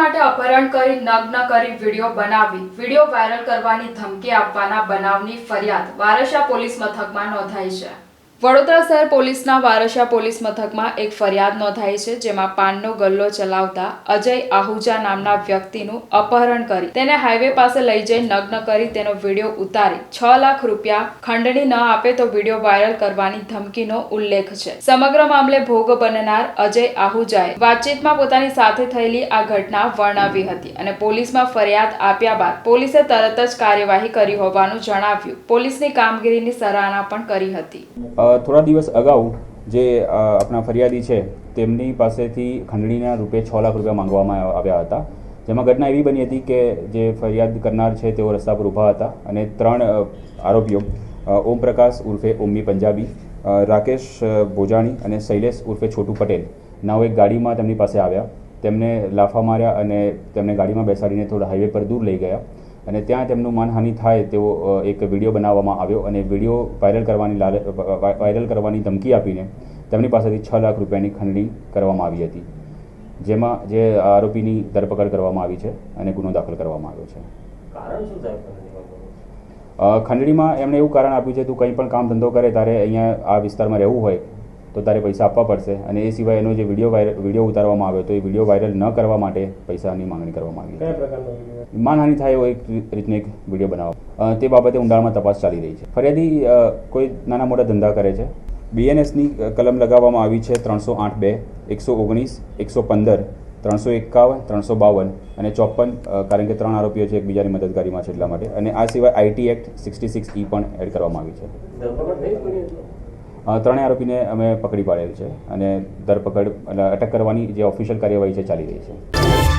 માટે અપહરણ કરી, નગ્ન કરી વીડિયો બનાવી. વીડિયો વાયરલ કરવાની ધમકી આપવાના બનાવની ફરિયાદ વારસા પોલીસ મથકમાં નોંધાઈ છે. વડોદરા શહેર પોલીસના વારસા પોલીસ મથકમાં એક ફરિયાદ નોંધાઈ છે, જેમાં પાનનો ગલ્લો ચલાવતા અજય આહુજા નામના વ્યક્તિનું અપહરણ કરી તેને હાઈવે પાસે લઈ જઈ નગ્ન કરી તેનો વીડિયો ઉતારી. છ લાખ રૂપિયા ખંડણી ન આપે તો વીડિયો વાયરલ કરવાની ધમકીનો ઉલ્લેખ છે. સમગ્ર મામલે ભોગ બનનાર અજય આહુજાએ વાતચીતમાં પોતાની સાથે થયેલી આ ઘટના વર્ણવી હતી અને પોલીસમાં ફરિયાદ આપ્યા બાદ પોલીસે તરત જ કાર્યવાહી કરી હોવાનું જણાવ્યું. પોલીસની કામગીરીની સરાહના પણ કરી હતી. થોડા દિવસ અગાઉ જે આપણા ફરિયાદી છે, તેમની પાસેથી ખંડણીના રૂપે છ લાખ રૂપિયા માંગવામાં આવ્યા હતા. જેમાં ઘટના એવી બની હતી કે જે ફરિયાદ કરનાર છે તેઓ રસ્તા પર ઊભા હતા અને ત્રણ આરોપીઓ ઓમપ્રકાશ ઓમ પ્રકાશ ઉર્ફે ઓમ્મી પંજાબી રાકેશ ભોજાણી અને શૈલેષ ઉર્ફે છોટુ પટેલ નાઓ એક ગાડીમાં તેમની પાસે આવ્યા. તેમને લાફા માર્યા અને તેમને ગાડીમાં બેસાડીને થોડા હાઈવે પર દૂર લઈ ગયા. અને ત્યાં તેમનું માનહાનિ થાય તેવો એક વીડિયો બનાવવામાં આવ્યો અને વીડિયો વાયરલ કરવાની લાલ વાયરલ કરવાની ધમકી આપીને તેમની પાસેથી છ લાખ રૂપિયાની ખંડણી કરવામાં આવી હતી જેમાં જે આરોપીની ધરપકડ કરવામાં આવી છે અને ગુનો દાખલ કરવામાં આવ્યો છે? ખંડણીમાં એમણે એવું કારણ આપ્યું છે તું કંઈ પણ કામ ધંધો કરે તારે અહીંયા આ વિસ્તારમાં રહેવું હોય તો તારે પૈસા આપવા પડશે. અને એ સિવાય એનો જે વીડિયો વાયરલ વીડિયો ઉતારવામાં આવ્યો તો એ વીડિયો વાયરલ ન કરવા માટે પૈસાની માંગણી કરવામાં આવી માનહાનિ થાય એવો એક રીતનો એક વીડિયો બનાવો. તે બાબતે ઊંડાણમાં તપાસ ચાલી રહી છે. ફરિયાદી કોઈ નાના મોટા ધંધા કરે છે. બીએનએસની કલમ લગાવવામાં આવી છે ત્રણસો આઠ બે એકસો ઓગણીસ એકસો પંદર ત્રણસો એકાવન ત્રણસો બાવન અને ચોપન કારણ કે ત્રણ આરોપીઓ છે એકબીજાની મદદગારીમાં છે એટલા માટે. અને આ સિવાય IT act sixty six E પણ એડ કરવામાં આવી છે. ત્રણેય આરોપીને અમે પકડી પાડેલ છે અને ધરપકડ એટલે અટક કરવાની જે ઓફિશિયલ કાર્યવાહી છે, ચાલી રહી છે.